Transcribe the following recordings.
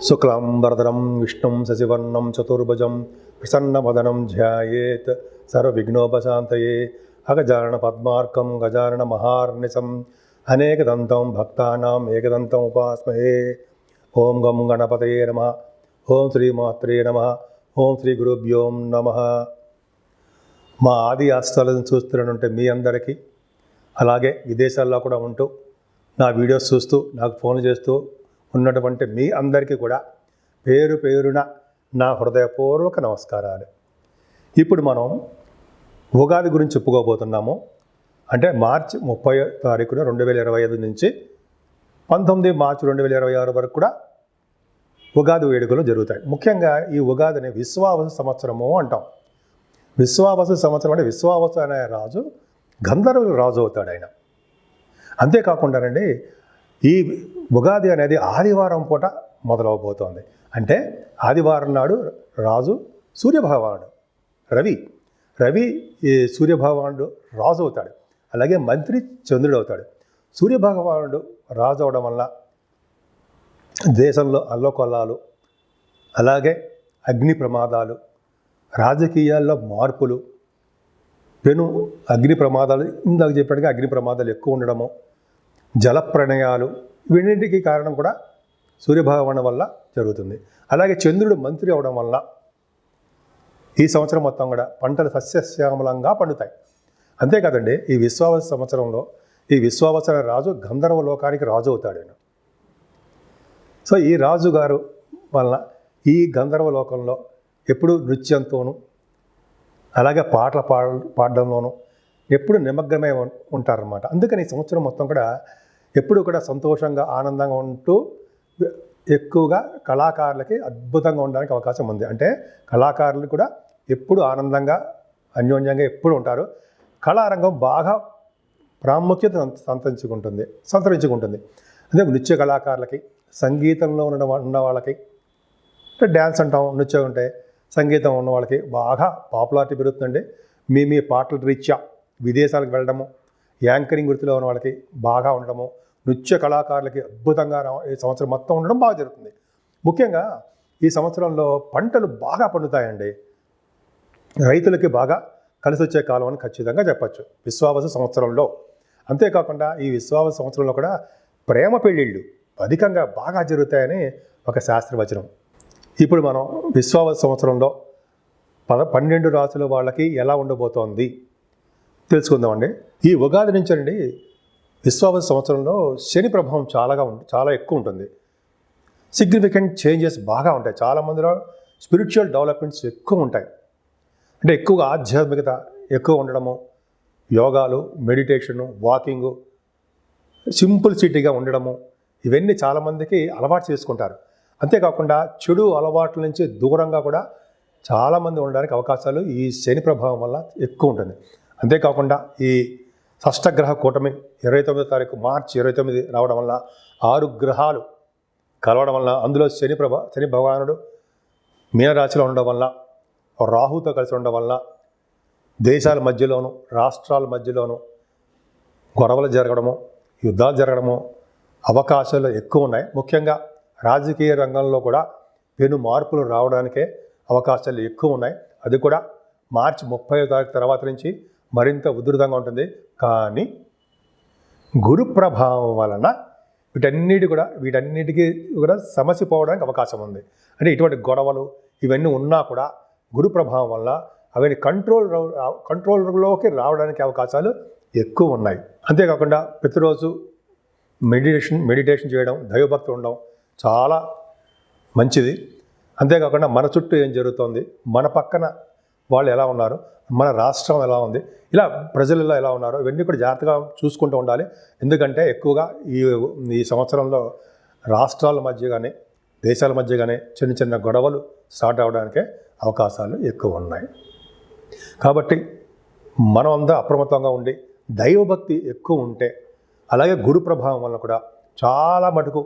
శుక్లాంబరధరం విష్ణుం శశివర్ణం చతుర్భుజం ప్రసన్నవదనం ధ్యాయేత్ సర్వవిఘ్నోపశాంతయే అగజారణ పద్మార్కం గజానన మహార్నిశం అనేకదంతం భక్తానాం ఏకదంతం ఉపాస్మహే ఓం గం గణపతయే నమ ఓం శ్రీమాత్రే నమ ఓం శ్రీ గురుభ్యోం నమ మా ఆది ఆస్థాలను చూస్తున్నటువంటి మీ అందరికీ అలాగే విదేశాల్లో కూడా ఉంటూ నా వీడియోస్ చూస్తూ నాకు ఫోన్ చేస్తూ ఉన్నటువంటి మీ అందరికీ కూడా పేరు పేరున నా హృదయపూర్వక నమస్కారాలు. ఇప్పుడు మనం ఉగాది గురించి చెప్పుకోబోతున్నాము. అంటే మార్చి ముప్పై తారీఖున రెండు వేల ఇరవై ఐదు నుంచి పంతొమ్మిది మార్చి రెండు వేల ఇరవై ఆరు వరకు కూడా ఉగాది వేడుకలు జరుగుతాయి. ముఖ్యంగా ఈ ఉగాదిని విశ్వావస సంవత్సరము అంటాం. విశ్వావస సంవత్సరం అంటే విశ్వావస అనే రాజు గంధర్వుల రాజు అవుతాడు ఆయన. అంతేకాకుండానండి ఈ ఉగాది అనేది ఆదివారం పూట మొదలవబోతోంది. అంటే ఆదివారం నాడు రాజు సూర్యభగవానుడు రవి రవి ఈ సూర్యభగవానుడు రాజు అవుతాడు. అలాగే మంత్రి చంద్రుడు అవుతాడు. సూర్యభగవానుడు రాజు అవడం వల్ల దేశంలో అల్లకొల్లాలు అలాగే అగ్ని ప్రమాదాలు రాజకీయాల్లో మార్పులు పెను అగ్ని ప్రమాదాలు ఇందాక చెప్పినట్టుగా అగ్ని ప్రమాదాలు ఎక్కువ ఉండడము జల ప్రణయాలు వీటికి కారణం కూడా సూర్యభగవాను వల్ల జరుగుతుంది. అలాగే చంద్రుడు మంత్రి అవడం వల్ల ఈ సంవత్సరం మొత్తం కూడా పంటలు సస్యశ్యామలంగా పండుతాయి. అంతేకాదండి ఈ విశ్వావస సంవత్సరంలో ఈ విశ్వావసర రాజు గంధర్వ లోకానికి రాజు అవుతాడు ఆయన సో ఈ రాజు గారు వలన ఈ గంధర్వ లోకంలో ఎప్పుడు నృత్యంతోనూ అలాగే పాటలు పాడ పాడడంలోనూ ఎప్పుడు నిమగ్నమై ఉంటారన్నమాట. అందుకని ఈ సంవత్సరం మొత్తం కూడా ఎప్పుడు కూడా సంతోషంగా ఆనందంగా ఉంటూ ఎక్కువగా కళాకారులకి అద్భుతంగా ఉండడానికి అవకాశం ఉంది. అంటే కళాకారులు కూడా ఎప్పుడు ఆనందంగా అన్యోన్యంగా ఎప్పుడు ఉంటారు. కళారంగం బాగా ప్రాముఖ్యత సంతరించుకుంటుంది సంతరించుకుంటుంది. అదే నృత్య కళాకారులకి సంగీతంలో ఉన్న ఉన్న వాళ్ళకి అంటే డ్యాన్స్ అంటాం నృత్యం ఉంటే సంగీతం ఉన్న వాళ్ళకి బాగా పాపులారిటీ పెరుగుతుందండి. మీ మీ పాటల రీత్యా విదేశాలకు వెళ్ళడము యాంకరింగ్ వృత్తిలో ఉన్న వాళ్ళకి బాగా ఉండడము నృత్య కళాకారులకి అద్భుతంగా ఈ సంవత్సరం మొత్తం ఉండడం బాగా జరుగుతుంది. ముఖ్యంగా ఈ సంవత్సరంలో పంటలు బాగా పండుతాయండి. రైతులకి బాగా కలిసి వచ్చే కాలం అని ఖచ్చితంగా చెప్పచ్చు. విశ్వావస సంవత్సరంలో. అంతేకాకుండా ఈ విశ్వావస సంవత్సరంలో కూడా ప్రేమ పెళ్ళిళ్ళు అధికంగా బాగా జరుగుతాయని ఒక శాస్త్రవచనం. ఇప్పుడు మనం విశ్వావస సంవత్సరంలో పద పన్నెండు రాసుల వాళ్ళకి ఎలా ఉండబోతోంది? తెలుసుకుందామండి. ఈ ఉగాది నుంచి అండి విశ్వావస సంవత్సరంలో శని ప్రభావం చాలాగా ఉం- చాలా ఎక్కువ ఉంటుంది. సిగ్నిఫికెంట్ చేంజెస్ బాగా ఉంటాయి. చాలా మందిలో స్పిరిచువల్ డెవలప్మెంట్స్ ఎక్కువ ఉంటాయి. అంటే ఎక్కువగా ఆధ్యాత్మికత ఎక్కువ ఉండడము యోగాలు మెడిటేషను వాకింగు సింపుల్ సిటీగా ఉండడము ఇవన్నీ చాలామందికి అలవాటు చేసుకుంటారు. అంతేకాకుండా చెడు అలవాట్ల నుంచి దూరంగా కూడా చాలామంది ఉండడానికి అవకాశాలు ఈ శని ప్రభావం వల్ల ఎక్కువ ఉంటుంది. అంతేకాకుండా ఈ షష్టగ్రహ కూటమి ఇరవై తొమ్మిదో తారీఖు మార్చి ఇరవై తొమ్మిది రావడం వల్ల ఆరు గ్రహాలు కలవడం వల్ల అందులో శని ప్రభ శని భగవానుడు మీనరాశిలో ఉండడం వల్ల రాహుతో కలిసి ఉండడం వల్ల దేశాల మధ్యలోను రాష్ట్రాల మధ్యలోను గొడవలు జరగడము యుద్ధాలు జరగడము అవకాశాలు ఎక్కువ ఉన్నాయి. ముఖ్యంగా రాజకీయ రంగంలో కూడా పెను మార్పులు రావడానికే అవకాశాలు ఎక్కువ ఉన్నాయి. అది కూడా మార్చి ముప్పై తారీఖు తర్వాత నుంచి మరింత ఉధృతంగా ఉంటుంది. కానీ గురు ప్రభావం వలన వీటన్నిటి కూడా వీటన్నిటికీ కూడా సమస్య పోవడానికి అవకాశం ఉంది. అంటే ఇటువంటి గొడవలు ఇవన్నీ ఉన్నా కూడా గురు ప్రభావం వల్ల అవన్నీ కంట్రోల్ కంట్రోల్లోకి రావడానికి అవకాశాలు ఎక్కువ ఉన్నాయి. అంతేకాకుండా ప్రతిరోజు మెడిటేషన్ మెడిటేషన్ చేయడం దైవభక్తి ఉండడం చాలా మంచిది. అంతేకాకుండా మన చుట్టూ ఏం జరుగుతోంది? మన పక్కన వాళ్ళు ఎలా ఉన్నారు మన రాష్ట్రం ఎలా ఉంది ఇలా ప్రజలు ఇలా ఎలా ఉన్నారు ఇవన్నీ కూడా జాగ్రత్తగా చూసుకుంటూ ఉండాలి. ఎందుకంటే ఎక్కువగా ఈ ఈ సంవత్సరంలో రాష్ట్రాల మధ్య కానీ దేశాల మధ్య కానీ చిన్న చిన్న గొడవలు స్టార్ట్ అవడానికే అవకాశాలు ఎక్కువ ఉన్నాయి. కాబట్టి మనం అంతా అప్రమత్తంగా ఉండి దైవభక్తి ఎక్కువ ఉంటే అలాగే గురు ప్రభావం వల్ల కూడా చాలా మటుకు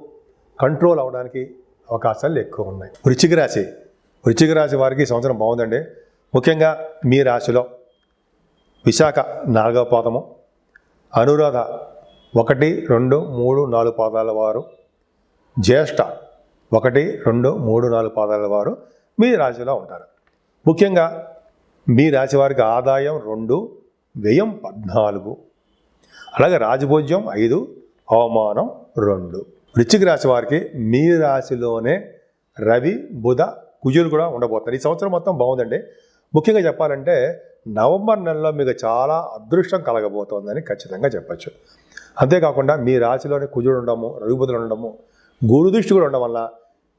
కంట్రోల్ అవడానికి అవకాశాలు ఎక్కువ ఉన్నాయి. వృచ్చిక రాశి వృచ్చిక రాశి వారికి ఈ సంవత్సరం బాగుందండి. ముఖ్యంగా మీ రాశిలో విశాఖ నాలుగవ పాదము అనురాధ ఒకటి రెండు మూడు నాలుగు పాదాల వారు జ్యేష్ఠ ఒకటి రెండు మూడు నాలుగు పాదాల వారు మీ రాశిలో ఉంటారు. ముఖ్యంగా మీ రాశి వారికి ఆదాయం రెండు వ్యయం పద్నాలుగు. అలాగే రాజభోజ్యం ఐదు అవమానం రెండు. వృశ్చిక రాశి వారికి మీ రాశిలోనే రవి బుధ కుజులు కూడా ఉండబోతున్నారు ఈ సంవత్సరం మొత్తం బాగుందండి. ముఖ్యంగా చెప్పాలంటే నవంబర్ నెలలో మీకు చాలా అదృష్టం కలగబోతోందని ఖచ్చితంగా చెప్పచ్చు. అంతేకాకుండా మీ రాశిలోనే కుజుడు ఉండడము రఘుపతులు ఉండడము గురుదృష్టి కూడా ఉండడం వల్ల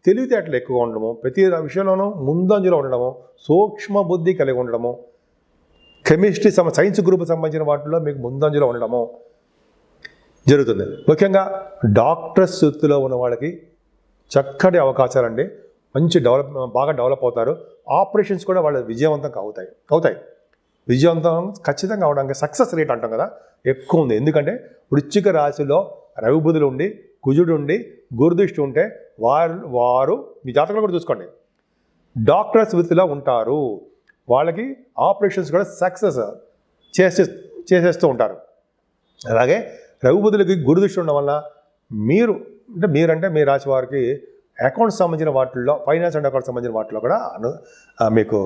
తెలివితేటలు ఎక్కువగా ఉండడము ప్రతి విషయంలోనూ ముందంజలో ఉండడము సూక్ష్మ బుద్ధి కలిగి ఉండడము కెమిస్ట్రీ సమ సైన్స్ గ్రూప్ సంబంధించిన వాటిలో మీకు ముందంజలో ఉండడము జరుగుతుంది. ముఖ్యంగా డాక్టర్స్ వృత్తిలో ఉన్న వాళ్ళకి చక్కటి అవకాశాలండి. మంచి డెవలప్ బాగా డెవలప్ అవుతారు. ఆపరేషన్స్ కూడా వాళ్ళు విజయవంతం అవుతాయి. అవుతాయి. విజయవంతం ఖచ్చితంగా అవడానికి సక్సెస్ రేట్ అంటాం కదా? ఎక్కువ ఉంది. ఎందుకంటే వృశ్చిక రాశిలో రవిబుధులు ఉండి కుజుడు ఉండి గురుదృష్టి ఉంటే వారు వారు మీ జాతకంలో కూడా చూసుకోండి. డాక్టర్స్ వృత్తిలో ఉంటారు. వాళ్ళకి ఆపరేషన్స్ కూడా సక్సెస్ చేసే చేసేస్తూ ఉంటారు. అలాగే రఘుబుధులకి గురుదృష్టి ఉండడం వల్ల మీరు అంటే మీరంటే మీ రాశి వారికి అకౌంట్స్ సంబంధించిన వాటిల్లో ఫైనాన్స్ అండ్ అకౌంట్స్ సంబంధించిన వాటిలో కూడా అను మీకు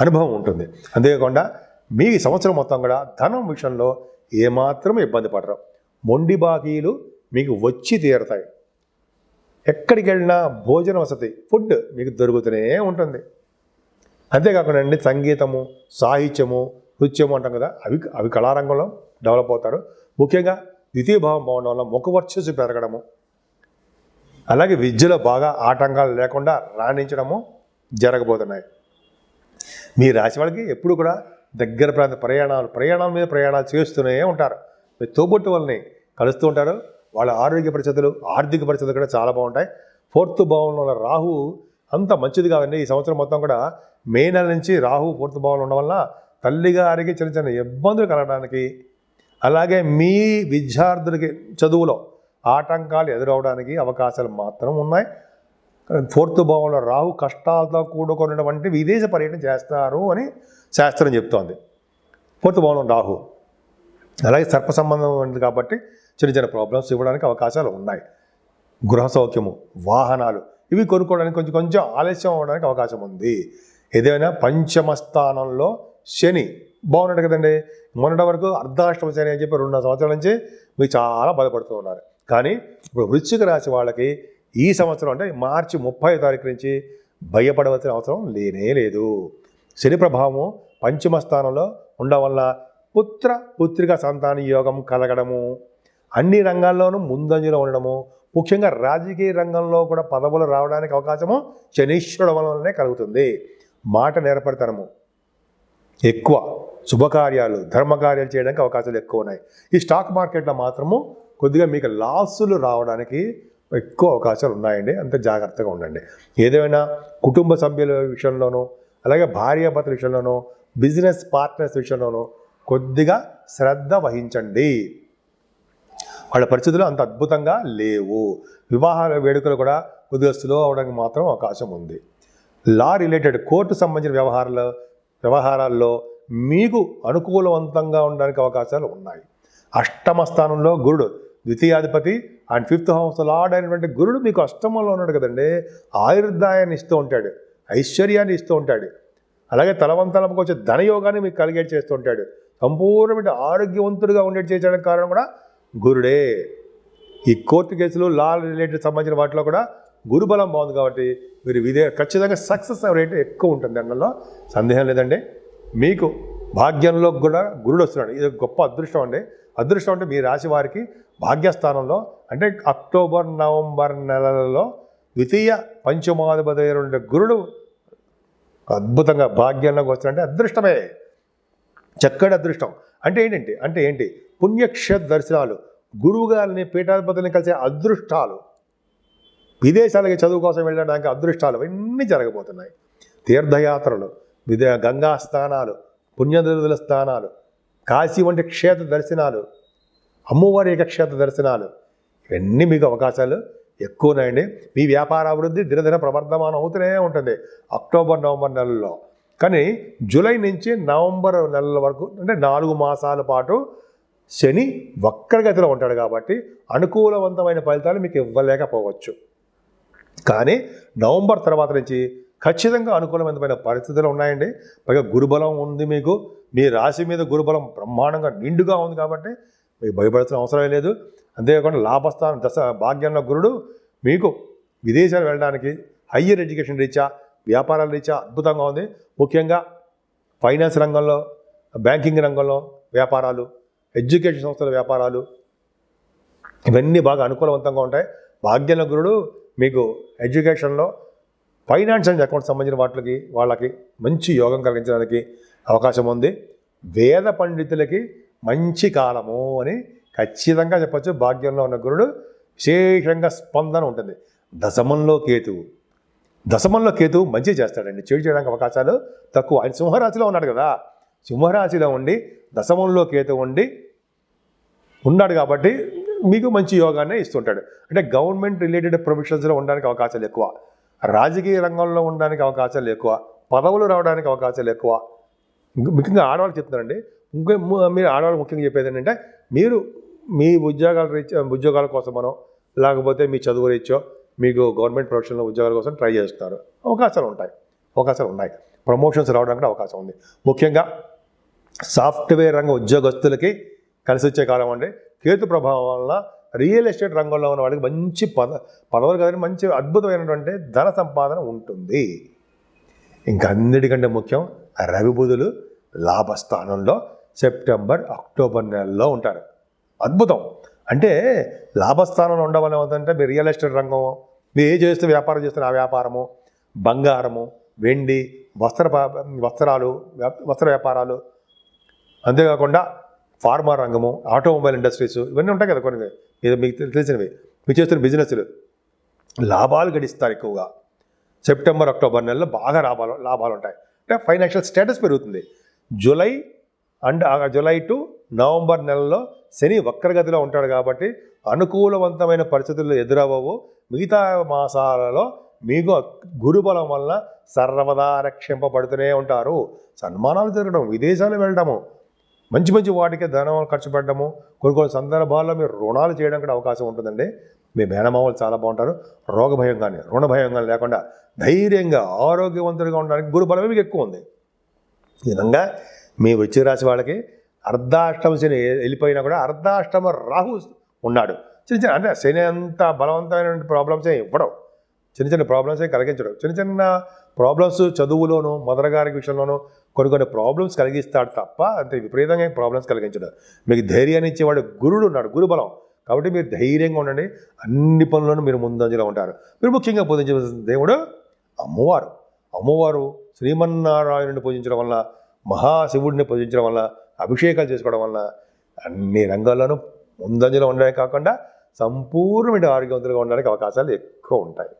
అనుభవం ఉంటుంది. అంతేకాకుండా మీ సంవత్సరం మొత్తం కూడా ధనం విషయంలో ఏమాత్రం ఇబ్బంది పడరు. మొండి బాకీలు మీకు వచ్చి తీరుతాయి. ఎక్కడికి వెళ్ళినా భోజన వసతి ఫుడ్ మీకు దొరుకుతూనే ఉంటుంది. అంతేకాకుండా అండి సంగీతము సాహిత్యము నృత్యము అంటాం కదా అవి అవి కళారంగంలో డెవలప్ అవుతారు. ముఖ్యంగా ద్వితీయ భావం బాగుండడం వల్ల ముఖ వర్చస్సు పెరగడము అలాగే విద్యలో బాగా ఆటంకాలు లేకుండా రాణించడము జరగబోతున్నాయి. మీ రాశి వాళ్ళకి ఎప్పుడు కూడా దగ్గర ప్రాంత ప్రయాణాలు ప్రయాణాల మీద ప్రయాణాలు చేస్తూనే ఉంటారు. మీ తోబుట్టు వాళ్ళని కలుస్తూ ఉంటారు. వాళ్ళ ఆరోగ్య పరిస్థితులు ఆర్థిక పరిస్థితులు కూడా చాలా బాగుంటాయి. ఫోర్త్ భావంలో ఉన్న రాహు అంత మంచిది కాదండి. ఈ సంవత్సరం మొత్తం కూడా మే నెల నుంచి రాహు ఫోర్త్ భావంలో ఉండడం వల్ల తల్లిగారికి చిన్న చిన్న ఇబ్బందులు కలగడానికి అలాగే మీ విద్యార్థులకి చదువులో ఆటంకాలు ఎదురవడానికి అవకాశాలు మాత్రం ఉన్నాయి. ఫోర్త్ భావంలో రాహు కష్టాలతో కూడుకున్నటువంటి విదేశ పర్యటన చేస్తారు అని శాస్త్రం చెప్తోంది. ఫోర్త్ భావంలో రాహు. అలాగే సర్ప సంబంధం ఉంది కాబట్టి చిన్న చిన్న ప్రాబ్లమ్స్ ఇవ్వడానికి అవకాశాలు ఉన్నాయి. గృహ సౌఖ్యము వాహనాలు ఇవి కొనుక్కోవడానికి కొంచెం కొంచెం ఆలస్యం అవ్వడానికి అవకాశం ఉంది. ఏదైనా పంచమ స్థానంలో శని బాగున్నాడు కదండి. మొన్నటి వరకు అర్ధాష్టమ శని అని చెప్పి రెండు సంవత్సరాల నుంచి మీరు చాలా బాధపడుతూ ఉన్నారు. కానీ ఇప్పుడు వృశ్చిక రాశి వాళ్ళకి ఈ సంవత్సరం అంటే మార్చి ముప్పై తారీఖు నుంచి భయపడవలసిన అవసరం లేనే లేదు. శని ప్రభావం పంచమ స్థానంలో ఉండడం వల్ల పుత్ర పుత్రిక సంతాన యోగం కలగడము అన్ని రంగాల్లోనూ ముందంజలో ఉండడము ముఖ్యంగా రాజకీయ రంగంలో కూడా పదవులు రావడానికి అవకాశము శనీశ్వరుడు వలననే కలుగుతుంది. మాట నేర్పడతనము ఎక్కువ శుభకార్యాలు ధర్మకార్యాలు చేయడానికి అవకాశాలు ఎక్కువ ఉన్నాయి. ఈ స్టాక్ మార్కెట్లో మాత్రము కొద్దిగా మీకు లాసులు రావడానికి ఎక్కువ అవకాశాలు ఉన్నాయండి. అంత జాగ్రత్తగా ఉండండి. ఏదైనా కుటుంబ సభ్యుల విషయంలోనూ అలాగే భార్యాభర్తల విషయంలోనూ బిజినెస్ పార్ట్నర్స్ విషయంలోనూ కొద్దిగా శ్రద్ధ వహించండి. వాళ్ళ పరిస్థితులు అంత అద్భుతంగా లేవు. వివాహాల వేడుకలు కూడా కొద్దిగా స్లో అవడానికి మాత్రం అవకాశం ఉంది. లా రిలేటెడ్ కోర్టు సంబంధించిన వ్యవహారాలు వ్యవహారాల్లో మీకు అనుకూలవంతంగా ఉండడానికి అవకాశాలు ఉన్నాయి. అష్టమ స్థానంలో గురుడు ద్వితీయాధిపతి అండ్ ఫిఫ్త్ హౌస్ లార్డ్ అయినటువంటి గురుడు మీకు అష్టమంలో ఉన్నాడు కదండి. ఆయుర్దాయాన్ని ఇస్తూ ఉంటాడు ఐశ్వర్యాన్ని ఇస్తూ ఉంటాడు అలాగే తలవంతలంకి వచ్చే ధనయోగాన్ని మీకు కలిగేట్ చేస్తూ ఉంటాడు. సంపూర్ణమైన ఆరోగ్యవంతుడిగా ఉండేది చేయడానికి కారణం కూడా గురుడే. ఈ కోర్టు కేసులు లా రిలేటెడ్ సంబంధించిన వాటిలో కూడా గురుబలం బాగుంది కాబట్టి మీరు విదే ఖచ్చితంగా సక్సెస్ రేట్ ఎక్కువ ఉంటుంది అందులో సందేహం లేదండి. మీకు భాగ్యంలో కూడా గురుడు వస్తున్నాడు. ఇది గొప్ప అదృష్టం అండి. అదృష్టం అంటే మీ రాశి వారికి భాగ్యస్థానంలో అంటే అక్టోబర్ నవంబర్ నెలలలో ద్వితీయ పంచమాధిపతి గురుడు అద్భుతంగా భాగ్యంలోకి వస్తున్నాడంటే అదృష్టమే. చక్కటి అదృష్టం. అంటే ఏంటంటే అంటే ఏంటి? పుణ్యక్షేత్ర దర్శనాలు గురువుగారిని పీఠాధిపతుల్ని కలిసే అదృష్టాలు విదేశాలకి చదువు కోసం వెళ్ళడానికి అదృష్టాలు ఇవన్నీ జరగబోతున్నాయి. తీర్థయాత్రలు విదే గంగా స్నానాలు పుణ్యదుల స్థానాలు కాశీ వంటి క్షేత్ర దర్శనాలు అమ్మవారి యొక్క క్షేత్ర దర్శనాలు ఇవన్నీ మీకు అవకాశాలు ఎక్కువ మీ వ్యాపార అభివృద్ధి దినదిన ప్రవర్ధమానం అవుతూనే ఉంటుంది అక్టోబర్ నవంబర్ నెలల్లో. కానీ జూలై నుంచి నవంబర్ నెలల వరకు అంటే నాలుగు మాసాల పాటు శని వక్రగతిలో ఉంటాడు కాబట్టి అనుకూలవంతమైన ఫలితాలు మీకు ఇవ్వలేకపోవచ్చు. కానీ నవంబర్ తర్వాత నుంచి ఖచ్చితంగా అనుకూలమైన పరిస్థితులు ఉన్నాయండి. పైగా గురుబలం ఉంది మీకు. మీ రాశి మీద గురుబలం బ్రహ్మాండంగా నిండుగా ఉంది కాబట్టి మీకు భయపడాల్సిన అవసరం లేదు. అంతేకాకుండా లాభస్థానం దశ భాగ్యంలో గురుడు మీకు విదేశాలు వెళ్ళడానికి హయ్యర్ ఎడ్యుకేషన్ రీత్యా వ్యాపారాల రీత్యా అద్భుతంగా ఉంది. ముఖ్యంగా ఫైనాన్స్ రంగంలో బ్యాంకింగ్ రంగంలో వ్యాపారాలు ఎడ్యుకేషన్ సంస్థల వ్యాపారాలు ఇవన్నీ బాగా అనుకూలవంతంగా ఉంటాయి. భాగ్యంలో గురుడు మీకు ఎడ్యుకేషన్లో ఫైనాన్స్ అండ్ అకౌంట్ సంబంధించిన వాటికి వాళ్ళకి మంచి యోగం కలిగించడానికి అవకాశం ఉంది. వేద పండితులకి మంచి కాలము అని ఖచ్చితంగా చెప్పొచ్చు. భాగ్యంలో ఉన్న గురుడు విశేషంగా స్పందన ఉంటుంది. దశమంలో కేతువు. దశమంలో కేతువు మంచి చేస్తాడండి. చెడు చేయడానికి అవకాశాలు తక్కువ. ఆయన సింహరాశిలో ఉన్నాడు కదా. సింహరాశిలో ఉండి దశమంలో కేతువు ఉండి ఉన్నాడు కాబట్టి మీకు మంచి యోగాన్ని ఇస్తుంటాడు. అంటే గవర్నమెంట్ రిలేటెడ్ ప్రొఫెషన్స్లో ఉండడానికి అవకాశాలు ఎక్కువ. రాజకీయ రంగంలో ఉండడానికి అవకాశాలు ఎక్కువ పదవులు రావడానికి అవకాశాలు ఎక్కువ. ముఖ్యంగా ఆడవాళ్ళు చెప్తున్నారండి. ఇంకా మీరు ఆడవాళ్ళు ముఖ్యంగా చెప్పేది ఏంటంటే మీరు మీ ఉద్యోగాల రీత్యా ఉద్యోగాల కోసమనో లేకపోతే మీ చదువు రీత్యో మీకు గవర్నమెంట్ ప్రొఫెషనల్ ఉద్యోగాల కోసం ట్రై చేస్తున్నారు అవకాశాలు ఉంటాయి. అవకాశాలు ఉన్నాయి. ప్రమోషన్స్ రావడానికి అవకాశం ఉంది. ముఖ్యంగా సాఫ్ట్వేర్ రంగ ఉద్యోగస్తులకి కలిసి వచ్చే కాలం అండి. కేతు ప్రభావం వల్ల రియల్ ఎస్టేట్ రంగంలో ఉన్న వాళ్ళకి మంచి పద పదవులు కదండి మంచి అద్భుతమైనటువంటి ధన సంపాదన ఉంటుంది. ఇంకా అన్నిటికంటే ముఖ్యం రవిబుధులు లాభస్థానంలో సెప్టెంబర్ అక్టోబర్ నెలలో ఉంటారు. అద్భుతం. అంటే లాభస్థానంలో ఉండడం వల్ల ఏమవుతుందంటే మీరు రియల్ ఎస్టేట్ రంగం మీరు ఏ చేస్తే వ్యాపారం చేస్తున్న ఆ వ్యాపారము బంగారము వెండి వస్త్ర వస్త్రాలు వస్త్ర వ్యాపారాలు. అంతేకాకుండా ఫార్మా రంగము ఆటోమొబైల్ ఇండస్ట్రీస్ ఇవన్నీ ఉంటాయి కదా కొన్ని. ఇది మీకు తెలిసినవి. మీరు చేస్తున్న బిజినెస్లు. లాభాలు గడిస్తారు ఎక్కువగా. సెప్టెంబర్ అక్టోబర్ నెలలో బాగా లాభాలు లాభాలు ఉంటాయి. అంటే ఫైనాన్షియల్ స్టేటస్ పెరుగుతుంది. July and July to November నెలలో శని వక్రగతిలో ఉంటాడు కాబట్టి అనుకూలవంతమైన పరిస్థితులు ఎదురవ్వవు. మిగతా మాసాలలో మీకు గురుబలం వల్ల సర్వదా రక్షింపబడుతూనే ఉంటారు. సన్మానాలు జరగడం విదేశాలు వెళ్ళడము మంచి మంచి వాటికి ధనం ఖర్చు పెట్టడము కొన్ని కొన్ని సందర్భాల్లో మీరు రుణాలు చేయడం కూడా అవకాశం ఉంటుందండి. మీ మేనమామలు చాలా బాగుంటారు. రోగ భయం కానీ రుణ భయం కానీ లేకుండా ధైర్యంగా ఆరోగ్యవంతుడిగా ఉండడానికి గురుబలమే మీకు ఎక్కువ ఉంది. ఈ విధంగా మీ వృశ్చిక రాశి వాళ్ళకి అర్ధాష్టమ శని వెళ్ళిపోయినా కూడా అర్ధాష్టమ రాహు ఉన్నాడు. చిన్న చిన్న అంటే శని అంత బలవంతమైన ప్రాబ్లమ్స్ ఇవ్వడం. చిన్న చిన్న ప్రాబ్లమ్స్ కలిగించడం. చిన్న చిన్న ప్రాబ్లమ్స్ చదువులోను మదర్ గారి విషయంలోనూ కొన్ని కొన్ని ప్రాబ్లమ్స్ కలిగిస్తాడు తప్ప అంతే విపరీతంగా ప్రాబ్లమ్స్ కలిగించడు. మీకు ధైర్యాన్ని ఇచ్చేవాడు గురుడు ఉన్నాడు గురుబలం కాబట్టి మీరు ధైర్యంగా ఉండండి. అన్ని పనులను మీరు ముందంజలో ఉంటారు. మీరు ముఖ్యంగా పూజించవలసిన దేవుడు అమ్మవారు. అమ్మవారు శ్రీమన్నారాయణుని పూజించడం వల్ల మహాశివుడిని పూజించడం వల్ల అభిషేకాలు చేసుకోవడం వల్ల అన్ని రంగాల్లోనూ ముందంజలో ఉండడమే కాకుండా సంపూర్ణమైన ఆరోగ్యవంతులుగా ఉండడానికి అవకాశాలు ఎక్కువ ఉంటాయి.